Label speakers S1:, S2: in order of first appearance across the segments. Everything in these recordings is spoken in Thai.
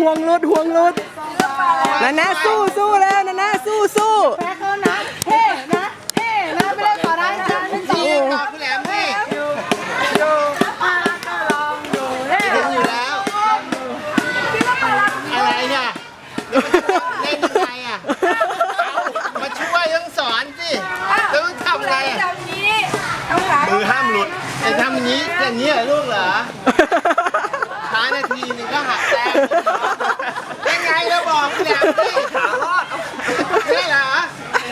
S1: ห่วงหลุดห่วงหลุดนานาสู้สู้แล้วนานาสู้สู้
S2: แพ้เขานะเท่นะเท่นะไม่ได้ขอได้นะเป็นสอง
S3: นี่กอดคุณแหลมสิ
S2: เท่
S3: เห็นอยู่แล้วอะไรเนี่ยเล่นยังไงอะเอามาช่วยต้องสอนสิแล้วต้องทำอะไรอะ
S2: แบบนี้ต้องขา
S3: มือห้ามหลุดไอ้ทำอย่างนี้อย่างนี้เหรอลูกเหรอช้านาทีหนึงก็หักแต้มยังไงเราบอกคุณแหลมสิขารอดนี่เหรอ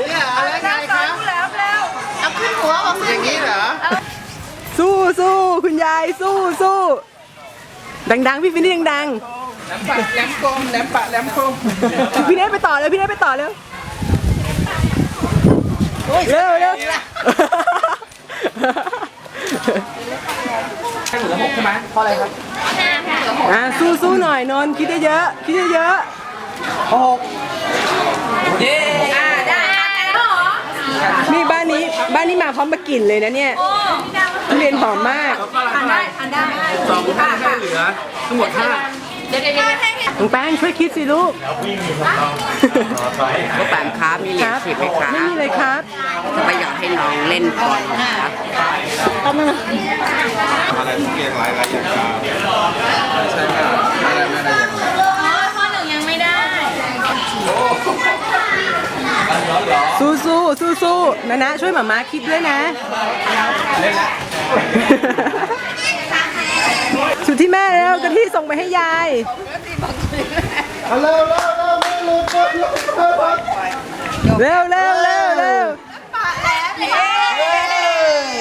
S3: นี่เหรอแล้วไงครับ
S2: แล้วแล้ว
S3: เอาขึ้นหัวมาอย่างนี้เหรอ
S1: สู้สู้คุณยายสู้สู้ดังๆ พี่ฟินนี่ดัง
S4: แหลมปะแหลมกลมแหลมปะแหลมคม
S1: ๆพี่เนทไปต่อเลยพี่เนทไปต่อเร็วเร็วเร็ว
S4: ให้เหลือหกใช่ไหมเพราะอะไรครับ
S1: อะสู้สู้หน่อยนนท์คิดเยอะๆคิดเยอะ
S4: หกเย้
S2: ได้แล้วเหรอ
S1: ๆนี่บ้านนี้บ้านนี้มาพร้อมมากลิ่นเลยนะเนี่ย ทุเรียนหอมมาก
S2: ทานได้ทานได้
S4: สองห้าให้เหลือ ทั้งหมดห้า
S2: เดี๋ยวเดี๋ยวเดี๋ยวให้
S1: น้องแป้งช่วยคิดสิลูก
S5: ก็ปานครับมีเหรียญสิบไหมครับ
S1: ไม่มีเลยครับ
S5: จะไปอยากให้น้องเล่นก่อนครับ
S2: ข้อหนึ่งยังไม่ได้
S1: สู้สู้สู้สู้นะนะช่วยหมาม้าคิดด้วยนะ สุดที่แม่แล้วกะทิส่งไปให้ยาย
S3: เอาเร็วเร็วเร็วไม่หลุดไม่หลุดไม่หลุด
S1: เร็วเร็วเร็วเร็ว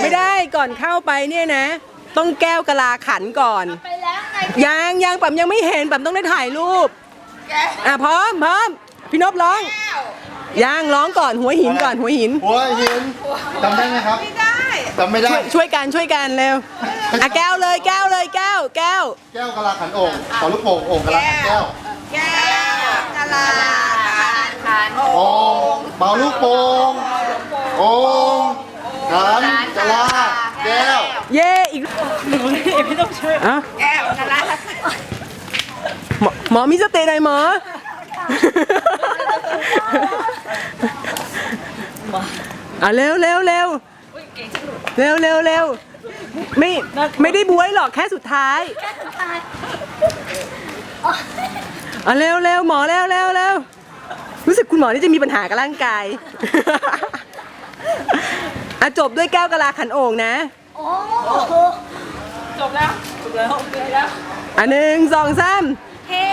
S1: ไม่ได้ก่อนเข้าไปเนี่ยนะ ต้องแก้วกะลาขันก่อน
S2: ไปแล้วไง
S1: ยังยังปั๊มยังไม่เห็นปั๊มต้องได้ถ่ายรูปอะพร้อมพร้อม พี่นพร้องยังร้องก่อนหัวหินก่อนหัวหิน
S3: หัวหินจำได้ไหมครับจำไม่ได้
S1: ช่วยช่วยกันช่วยกันเร็วอะแก้วเลยแก้วเลยแก้ว แก้ว
S3: แก้วกะลาขันโอ่งขอลูกโป่งโอ่งกะลาขันแก้ว
S2: แก้วกะลาทานโอ้
S3: โอ่งเป่าลูกโป่งโอ่งขันกะลาแก้ว
S1: เย่อีกไม่ต้องช่วยอะ
S2: แก้วกะลา
S1: หมอหมอมีสเตย์หน่อยหมอ อะเร็วเร็วเร็วเร็วเร็วเร็วไม่ไม่ได้บวยหรอกแค่สุดท้ายอะเร็วเร็วหมอเร็วเร็วเร็วรู้สึกคุณหมอนี่จะมีปัญหากับร่างกายอะจบด้วยแก้วกะลาขันโอ่งนะ
S2: จบแล้วจบแล้วจบแล้ว
S1: อะหนึ่งสองสาม
S2: เฮ้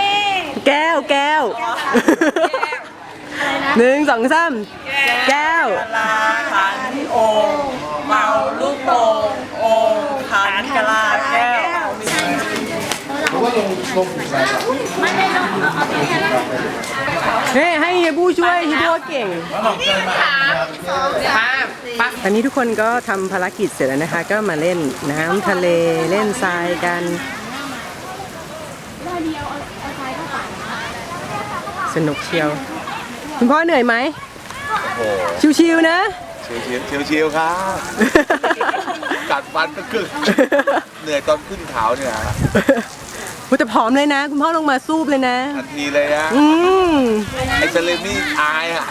S1: แก้วแก้ว หนึ่งสองสามแก้วลา
S6: ขันโอ่งเป่าลูกโป่งโอ่งขันกะลาแก้ว
S3: หรือว่าลงลงถูกใจครับ
S1: เฮ้ให้เฮียบูช่วยเฮียบูเก่งอันนี้ทุกคนก็ทำภารกิจเสร็จแล้วนะคะ ก็มาเล่นน้ำทะเลเล่นทรายกันสนุกเชียว คุณพ่อเหนื่อยไหมชิวๆนะ
S7: ชิวๆชิวๆครับ กัดฟันก็ครึ่งเหนื่อยตอนขึ้นเขาเนี่ยฮะ
S1: โอ้แต่ผอมเลยนะ คุณพ่อลงมาซูบเลยนะ
S7: ทันทีเลยอะ
S1: อืม
S7: ไอ้เซเลมี่อายอะ